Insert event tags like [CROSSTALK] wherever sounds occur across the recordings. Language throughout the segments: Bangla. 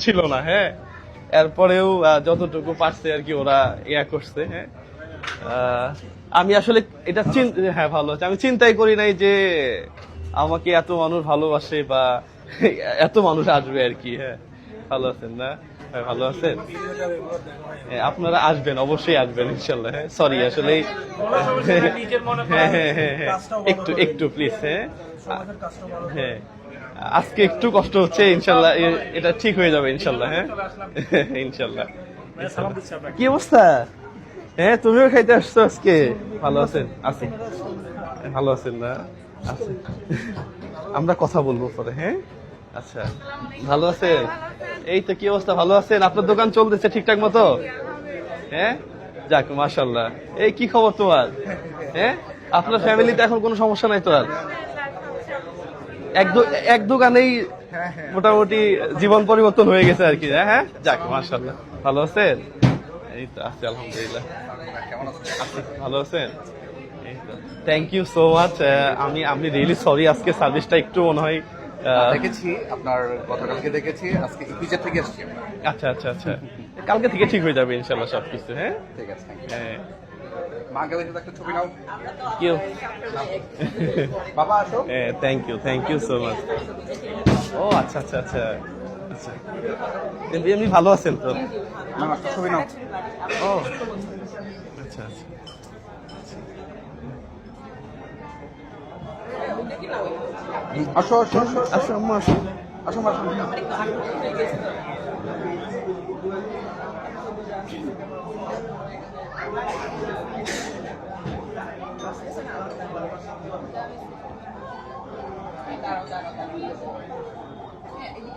ছিল না হ্যাঁ। এরপরেও যতটুকু পারছে আর কি ওরা ইয়া করছে হ্যাঁ। আমি আসলে এটা হ্যাঁ ভালো আছে। আমি চিন্তাই করি নাই যে আমাকে এত মানুষ ভালোবাসে বা [LAUGHS] এত মানুষ আসবে আর কি হ্যাঁ। ভালো আছেন না? হ্যাঁ ভালো আছেন? হ্যাঁ, আপনারা আসবেন অবশ্যই আসবেন ইনশাল্লাহ হ্যাঁ। সরি আসলে হ্যাঁ একটু একটু প্লিজ হ্যাঁ। হ্যাঁ। আজকে একটু কষ্ট হচ্ছে ইনশাল্লাহ এটা ঠিক হয়ে যাবে ইনশাল্লাহ হ্যাঁ? [LAUGHS] ইনশাল্লাহ। কি অবস্থা? হ্যাঁ তুমিও খাইতে আসছো আজকে? ভালো আছেন? আছেন ভালো আছেন না? আছেন আমরা কথা বলব পরে হ্যাঁ? আচ্ছা ভালো আছেন? এই তো কি অবস্থা? ভালো আছেন? আপনার দোকান চলতেছে ঠিকঠাক মতো? হ্যাঁ? যাক মাশাল্লাহ। এই কি খবর তোমার? হ্যাঁ? আপনার ফ্যামিলিতে এখন কোনো সমস্যা নাই তো আর? এক দোকানেই মোটামুটি জীবন পরিবর্তন হয়ে গেছে আর কি হ্যাঁ হ্যাঁ? যাক মাশাল্লাহ ভালো আছেন? এই তো আছি আলহামদুলিল্লাহ। ভালো আছেন? থ্যাংক ইউ সো মাচ আমি আমি রিয়েলি সরি আজকে সার্ভিসটা একটু মনে হয় দেখেছি আপনার গতকালকে দেখেছি আজকে ইপিজেড থেকে আচ্ছা আচ্ছা আচ্ছা। কালকে থেকে ঠিক হয়ে যাবে ইনশাল্লাহ সবকিছু হ্যাঁ? ঠিক আছে হ্যাঁ। মা গেলে শুধু একটা ছবি নাও। কেউ। বাবা আসো। হ্যাঁ thank you thank you so much ও আচ্ছা আচ্ছা আচ্ছা। আচ্ছা। এমনি ভালো আছেন তো? ছবি নাও। ও আচ্ছা আচ্ছা। আসো আসো আসো। আসো আসো আম্মা আসো।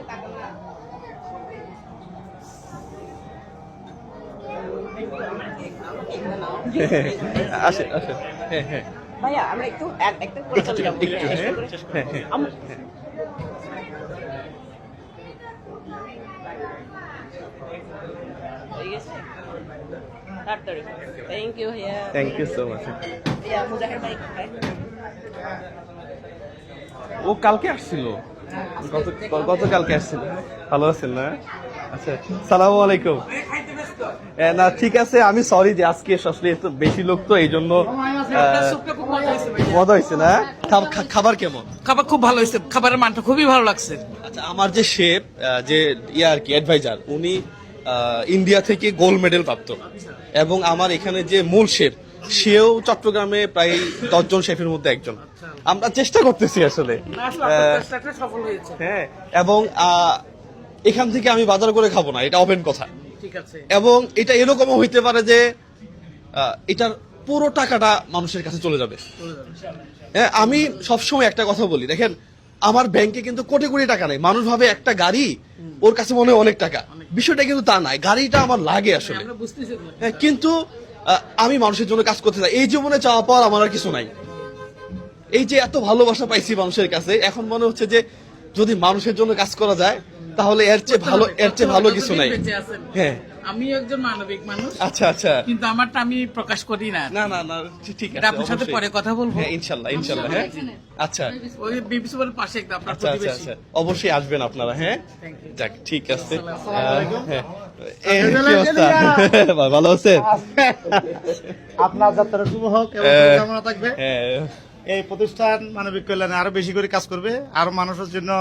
[LAUGHS] আসো আসো। হ্যাঁ হ্যাঁ। ভাইয়া আমরা একটু একটা করে চলে যাব একটু হ্যাঁ। হ্যাঁ হ্যাঁ। আম- হয়ে গেছে তাড়াতাড়ি থ্যাংক ইউ ভাইয়া thank you so much Mujahir ভাই কোথায়? ও কালকে আসছিল? গত গতকালকে আসছিল। ভালো আছেন না? আচ্ছা সালামু আলাইকুম। না ঠিক আছে আমি সরি যে আজকে আসলে একটু বেশি লোক তো এই জন্য মজা হয়েছে না? খাবার কেমন? খাবার খুব ভালো হয়েছে। খাবারের মানটা খুবই ভালো লাগছে। আচ্ছা আমার যে শেফ যে ইয়া আর কি অ্যাডভাইজার উনি ইন্ডিয়া থেকে গোল্ড মেডেল প্রাপ্ত। এবং আমার এখানে যে মূল শেফ সেও চট্টগ্রামে প্রায় দশজন শেফের মধ্যে একজন। আমরা চেষ্টা করতেছি আসলে। হ্যাঁ এবং এখান থেকে আমি বাজার করে খাব না এটা ওপেন কথা। এবং এটা এরকমও হইতে পারে যে এটার পুরো টাকাটা মানুষের কাছে চলে যাবে। হ্যাঁ আমি সবসময় একটা কথা বলি দেখেন আমার ব্যাংকে কিন্তু কোটি কোটি টাকা নেই। মানুষ ভাবে একটা গাড়ি ওর কাছে মনে হয় অনেক টাকা। বিষয়টা কিন্তু তা নাই গাড়িটা আমার লাগে আসলে। বুঝতেছি তো। হ্যাঁ, কিন্তু আমি মানুষের জন্য কাজ করতে চাই। এই জীবনে চাওয়া পাওয়ার আমার আর কিছু নাই। এই যে এত ভালোবাসা পাইছি মানুষের কাছে এখন মনে হচ্ছে যে যদি মানুষের জন্য কাজ করা যায় তাহলে এর চেয়ে ভালো এর চেয়ে ভালো কিছু নাই। হ্যাঁ। আমি একজন মানবিক মানুষ আচ্ছা আচ্ছা। কিন্তু আমারটা আমি প্রকাশ করি না। না না না ঠিক- আছে আপনার সাথে পরে কথা বলব। হ্যাঁ ইনশাল্লাহ ইনশাল্লাহ হ্যাঁ। আচ্ছা। ওই বিবিসি বলের পাশে একদম আপনার আচ্ছা আচ্ছা প্রতিবেশী। আচ্ছা। অবশ্যই আসবেন আপনারা হ্যাঁ. যাক ঠিক আছে। আসসালামু আলাইকুম। হ্যাঁ। [LAUGHS] ভালো আছেন? আপনার যাত্রা শুভ হোক এবং হ্যাঁ। থাকবে। হ্যাঁ। এই প্রতিষ্ঠান মানবিক কল্যাণে আরও বেশি করে কাজ করবে। আর মানুষের জন্য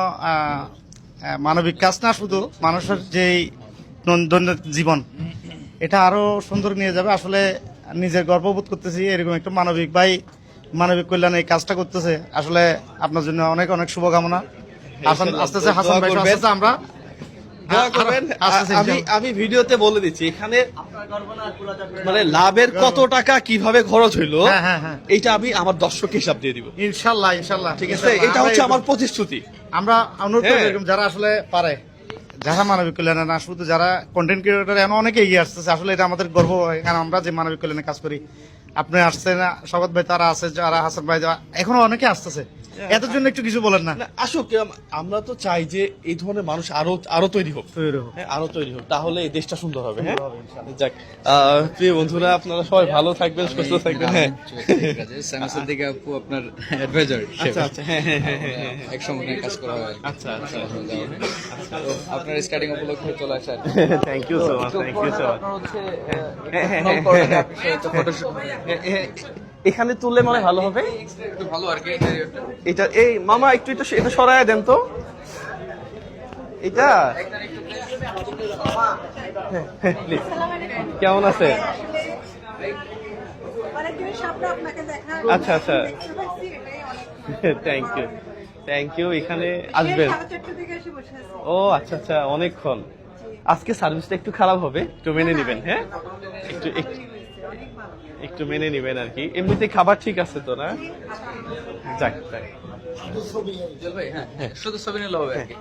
মানবিক কাজ না শুধু মানুষের যেই দৈনন্দিন জীবন এটা আরও সুন্দর নিয়ে যাবে। আসলে নিজের গর্ববোধ করতেছি এরকম একটা মানবিক ভাই মানবিক কল্যাণে এই কাজটা করতেছে। আসলে আপনার জন্য অনেক অনেক শুভকামনা। আস্তে আস্তে হাসান ভাই আমরা। দোয়া করবেন আস্তে আস্তে আমি আমি ভিডিওতে বলে দিচ্ছি এখানে মানে লাভের কত টাকা কীভাবে খরচ হইল হ্যাঁ, হ্যাঁ, হ্যাঁ। এইটা আমি আমার দর্শককে হিসাব দিয়ে দিব। ইনশাল্লাহ ইনশাল্লাহ। ঠিক আছে? এটা হচ্ছে আমার প্রতিশ্রুতি। আমরা অনুরোধ করি। যারা আসলে পারে যারা মানবিক কল্যাণে না শুধু যারা কন্টেন্ট ক্রিয়েটর এমন অনেকে এগিয়ে আসতেছে আসলে এটা আমাদের গর্ব কারণ আমরা যে মানবিক কল্যাণে কাজ করি আপনি আসছেন সগত ভাই তারা আছে যারা হাসান ভাই এখনও অনেকে আসতেছে। এত জন্য একটু কিছু বলেন না আসুক আমরা তো চাই যে এই ধরনের মানুষ আরও আরও তৈরি হোক তৈরি হোক। হ্যাঁ আরও তৈরি হোক তাহলে এই দেশটা সুন্দর হবে হ্যাঁ যাক প্রিয় বন্ধুরা আপনারা সবাই ভালো থাকবেন সুস্থ থাকবেন হ্যাঁ স্যামসাং থেকে আপু আপনার অ্যাডভাইজার আচ্ছা আচ্ছা হ্যাঁ হ্যাঁ হ্যাঁ হ্যাঁ হ্যাঁ। এক সঙ্গে কাজ করা হয় আচ্ছা আচ্ছা আপনার স্টার্টিং উপলক্ষে চলে আসা আর thank you so much thank you so much আপনার হচ্ছে হ্যাঁ, এখানে তুললে মনে ভালো হবে। একটু এটা এই মামা একটু এটা এটা সরায় দেন তো। এটা? হ্যাঁ, হ্যাঁ। কেমন আছে? আচ্ছা, আচ্ছা। থ্যাংক ইউ থ্যাংক ইউ এখানে আসবেন। ও আচ্ছা আচ্ছা অনেকক্ষণ। আজকে সার্ভিসটা একটু খারাপ হবে একটু মেনে নেবেন হ্যাঁ? একটু একটু একটু মেনে নেবেন আর কি। এমনিতে খাবার ঠিক আছে তো না? যাক যাক। শুধু ছবি নিলে হবে। আর কি।